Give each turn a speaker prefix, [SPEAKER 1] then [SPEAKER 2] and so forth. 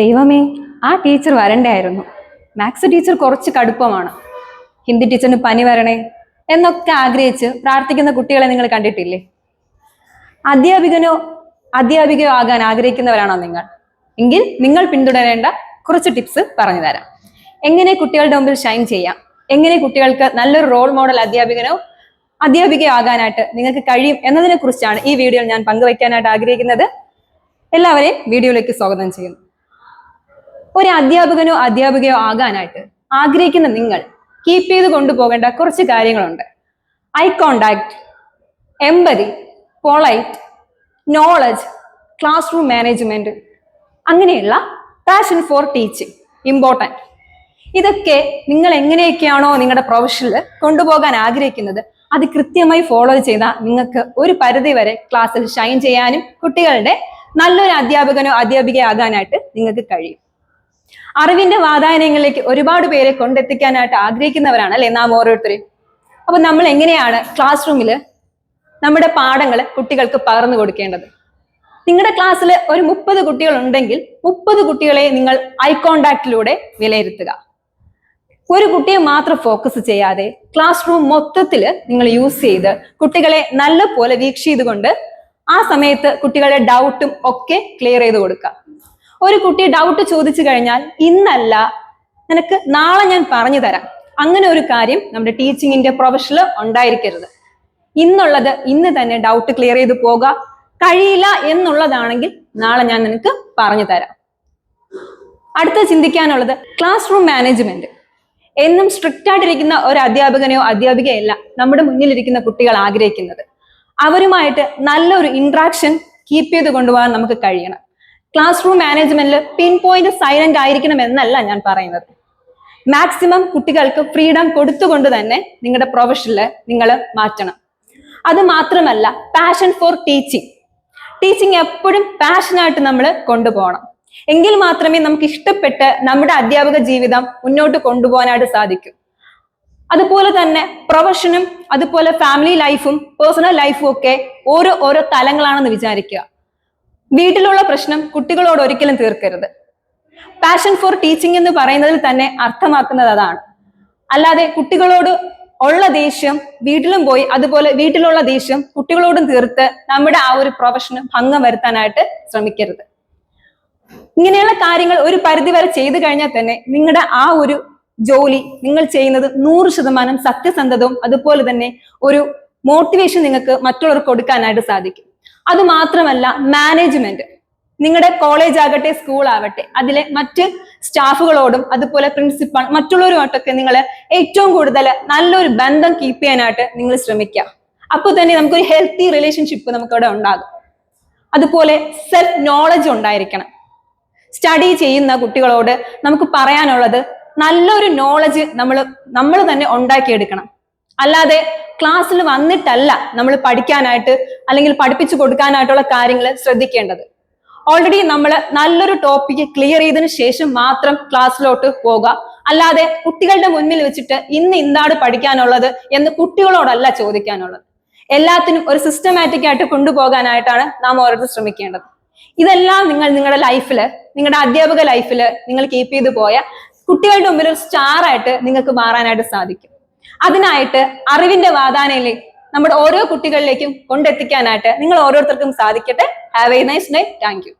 [SPEAKER 1] ദൈവമേ ആ teacher വരണ്ടായിരുന്നു. Maths teacher കുറച്ച് കടുപ്പമാണ്. ഹിന്ദി ടീച്ചറിന് പനി വരണേ എന്നൊക്കെ ആഗ്രഹിച്ച് പ്രാർത്ഥിക്കുന്ന കുട്ടികളെ നിങ്ങൾ കണ്ടിട്ടില്ലേ? അധ്യാപികനോ അധ്യാപികയോ ആകാൻ ആഗ്രഹിക്കുന്നവരാണോ നിങ്ങൾ? എങ്കിൽ നിങ്ങൾ പിന്തുടരേണ്ട കുറച്ച് ടിപ്സ് പറഞ്ഞു തരാം. എങ്ങനെ കുട്ടികളുടെ മുമ്പിൽ ഷൈൻ ചെയ്യാം? എങ്ങനെ കുട്ടികൾക്ക് നല്ലൊരു റോൾ മോഡൽ അധ്യാപികനോ അധ്യാപികയോ ആകാനായിട്ട് നിങ്ങൾക്ക് കഴിയും എന്നതിനെ കുറിച്ചാണ് ഈ വീഡിയോയിൽ ഞാൻ പങ്കുവയ്ക്കാനായിട്ട് ആഗ്രഹിക്കുന്നത്. എല്ലാവരെയും വീഡിയോയിലേക്ക് സ്വാഗതം ചെയ്യുന്നു. ഒരു അധ്യാപകനോ അധ്യാപികയോ ആകാനായിട്ട് ആഗ്രഹിക്കുന്ന നിങ്ങൾ കീപ്പ് ചെയ്ത് കൊണ്ടുപോകേണ്ട കുറച്ച് കാര്യങ്ങളുണ്ട്. Eye contact empathy polite knowledge classroom management അങ്ങനെയുള്ള പാഷൻ ഫോർ ടീച്ചിങ് ഇമ്പോർട്ടന്റ് ഇതൊക്കെ നിങ്ങൾ എങ്ങനെയൊക്കെയാണോ നിങ്ങളുടെ പ്രൊഫഷനിൽ കൊണ്ടുപോകാൻ ആഗ്രഹിക്കുന്നത് അത് കൃത്യമായി ഫോളോ ചെയ്താൽ നിങ്ങൾക്ക് ഒരു പരിധി വരെ ക്ലാസ്സിൽ ഷൈൻ ചെയ്യാനും കുട്ടികളുടെ നല്ലൊരു അധ്യാപകനോ അധ്യാപികയോ ആകാനായിട്ട് നിങ്ങൾക്ക് കഴിയും. അറിവിന്റെ വാതായനങ്ങളിലേക്ക് ഒരുപാട് പേരെ കൊണ്ടെത്തിക്കാനായിട്ട് ആഗ്രഹിക്കുന്നവരാണ് അല്ലെ? നാം ഓരോരുത്തരും. അപ്പൊ നമ്മൾ എങ്ങനെയാണ് ക്ലാസ് റൂമിൽ നമ്മുടെ പാഠങ്ങൾ കുട്ടികൾക്ക് പകർന്നു കൊടുക്കേണ്ടത്? നിങ്ങളുടെ ക്ലാസ്സിൽ ഒരു മുപ്പത് കുട്ടികൾ ഉണ്ടെങ്കിൽ മുപ്പത് കുട്ടികളെ നിങ്ങൾ ഐ കോണ്ടാക്റ്റിലൂടെ വിലയിരുത്തുക. ഒരു കുട്ടിയെ മാത്രം ഫോക്കസ് ചെയ്യാതെ ക്ലാസ് റൂം മൊത്തത്തിൽ നിങ്ങൾ യൂസ് ചെയ്ത് കുട്ടികളെ നല്ല പോലെ വീക്ഷിച്ചുകൊണ്ട് ആ സമയത്ത് കുട്ടികളുടെ ഡൗട്ടും ഒക്കെ ക്ലിയർ ചെയ്ത് കൊടുക്കുക. ഒരു കുട്ടി ഡൗട്ട് ചോദിച്ചു കഴിഞ്ഞാൽ ഇന്നല്ല നിനക്ക് നാളെ ഞാൻ പറഞ്ഞു തരാം. അങ്ങനെ ഒരു കാര്യം നമ്മുടെ ടീച്ചിങ്ങിന്റെ പ്രൊഫഷനിൽ ഉണ്ടായിരിക്കരുത്. ഇന്നുള്ളത് ഇന്ന് തന്നെ ഡൗട്ട് ക്ലിയർ ചെയ്ത് പോകാം. കഴിയില്ല എന്നുള്ളതാണെങ്കിൽ നാളെ ഞാൻ നിനക്ക് പറഞ്ഞു തരാം. അടുത്ത ചിന്തിക്കാനുള്ളത് ക്ലാസ് റൂം മാനേജ്മെന്റ് എന്നും സ്ട്രിക്റ്റ് ആയിട്ടിരിക്കുന്ന ഒരു അധ്യാപകനെയോ അധ്യാപികയല്ല നമ്മുടെ മുന്നിലിരിക്കുന്ന കുട്ടികൾ ആഗ്രഹിക്കുന്നത്. അവരുമായിട്ട് നല്ലൊരു ഇന്ററാക്ഷൻ കീപ്പ് ചെയ്ത് കൊണ്ടുപോകാൻ നമുക്ക് കഴിയണം. ക്ലാസ് റൂം മാനേജ്മെന്റിൽ പിൻ പോയിന്റ് സൈലന്റ് ആയിരിക്കണം എന്നല്ല ഞാൻ പറയുന്നത്. മാക്സിമം കുട്ടികൾക്ക് ഫ്രീഡം കൊടുത്തുകൊണ്ട് തന്നെ നിങ്ങളുടെ പ്രൊഫഷനിൽ നിങ്ങൾ മാറ്റണം. അത് മാത്രമല്ല പാഷൻ ഫോർ ടീച്ചിങ് ടീച്ചിങ് എപ്പോഴും പാഷനായിട്ട് നമ്മൾ കൊണ്ടുപോകണം. എങ്കിൽ മാത്രമേ നമുക്ക് ഇഷ്ടപ്പെട്ട് നമ്മുടെ അധ്യാപക ജീവിതം മുന്നോട്ട് കൊണ്ടുപോകാനായിട്ട് സാധിക്കൂ. അതുപോലെ തന്നെ പ്രൊഫഷനും അതുപോലെ ഫാമിലി ലൈഫും പേഴ്സണൽ ലൈഫും ഒക്കെ ഓരോ ഓരോ തലങ്ങളാണെന്ന് വിചാരിക്കുക. വീട്ടിലുള്ള പ്രശ്നം കുട്ടികളോട് ഒരിക്കലും തീർക്കരുത്. പാഷൻ ഫോർ ടീച്ചിങ് എന്ന് പറയുന്നതിൽ തന്നെ അർത്ഥമാക്കുന്നത് അതാണ്. അല്ലാതെ കുട്ടികളോട് ഉള്ള ദേഷ്യം വീട്ടിലും പോയി അതുപോലെ വീട്ടിലുള്ള ദേഷ്യം കുട്ടികളോടും തീർത്ത് നമ്മുടെ ആ ഒരു പ്രൊഫഷന് ഭംഗം വരുത്താനായിട്ട് ശ്രമിക്കരുത്. ഇങ്ങനെയുള്ള കാര്യങ്ങൾ ഒരു പരിധി വരെ ചെയ്തു കഴിഞ്ഞാൽ തന്നെ നിങ്ങളുടെ ആ ഒരു ജോലി നിങ്ങൾ ചെയ്യുന്നത് നൂറ് ശതമാനം സത്യസന്ധതവും അതുപോലെ തന്നെ ഒരു മോട്ടിവേഷൻ നിങ്ങൾക്ക് മറ്റുള്ളവർക്ക് കൊടുക്കാനായിട്ട് സാധിക്കും. അത് മാത്രമല്ല മാനേജ്മെന്റ് നിങ്ങളുടെ കോളേജ് ആകട്ടെ സ്കൂൾ ആവട്ടെ അതിലെ മറ്റ് സ്റ്റാഫുകളോടും അതുപോലെ പ്രിൻസിപ്പൾ മറ്റുള്ളവരുമായിട്ടൊക്കെ നിങ്ങൾ ഏറ്റവും കൂടുതൽ നല്ലൊരു ബന്ധം കീപ്പ് ചെയ്യാനായിട്ട് നിങ്ങൾ ശ്രമിക്കുക അപ്പോൾ തന്നെ നമുക്കൊരു ഹെൽത്തി റിലേഷൻഷിപ്പ് നമുക്കവിടെ ഉണ്ടാകും. അതുപോലെ സെൽഫ് നോളജ് ഉണ്ടായിരിക്കണം. സ്റ്റഡി ചെയ്യുന്ന കുട്ടികളോട് നമുക്ക് പറയാനുള്ളത് നല്ലൊരു നോളജ് നമ്മൾ നമ്മൾ തന്നെ ഉണ്ടാക്കിയെടുക്കണം. അല്ലാതെ ക്ലാസ്സിൽ വന്നിട്ടല്ല നമ്മൾ പഠിക്കാനായിട്ട് അല്ലെങ്കിൽ പഠിപ്പിച്ചു കൊടുക്കാനായിട്ടുള്ള കാര്യങ്ങൾ ശ്രദ്ധിക്കേണ്ടത്. ഓൾറെഡി നമ്മൾ നല്ലൊരു ടോപ്പിക്ക് ക്ലിയർ ചെയ്തതിന് ശേഷം മാത്രം ക്ലാസ്സിലോട്ട് പോകുക അല്ലാതെ കുട്ടികളുടെ മുന്നിൽ വെച്ചിട്ട് ഇന്ന് എന്താണ് പഠിക്കാനുള്ളത് എന്ന് കുട്ടികളോടല്ല ചോദിക്കാനുള്ളത്. എല്ലാത്തിനും ഒരു സിസ്റ്റമാറ്റിക് ആയിട്ട് കൊണ്ടുപോകാനായിട്ടാണ് നാം ഓരോരുത്തർ ശ്രമിക്കേണ്ടത്. ഇതെല്ലാം നിങ്ങൾ നിങ്ങളുടെ ലൈഫിൽ നിങ്ങളുടെ അധ്യാപക ലൈഫിൽ നിങ്ങൾ കീപ്പ് ചെയ്തു പോയ കുട്ടികളുടെ മുമ്പിൽ ഒരു സ്റ്റാർ ആയിട്ട് നിങ്ങൾക്ക് മാറാനായിട്ട് സാധിക്കും. അതിനായിട്ട് അറിവിന്റെ വാതാനയിലെ നമ്മുടെ ഓരോ കുട്ടികളിലേക്കും കൊണ്ടെത്തിക്കാനായിട്ട് നിങ്ങൾ ഓരോരുത്തർക്കും സാധിക്കട്ടെ. Have a nice day thank you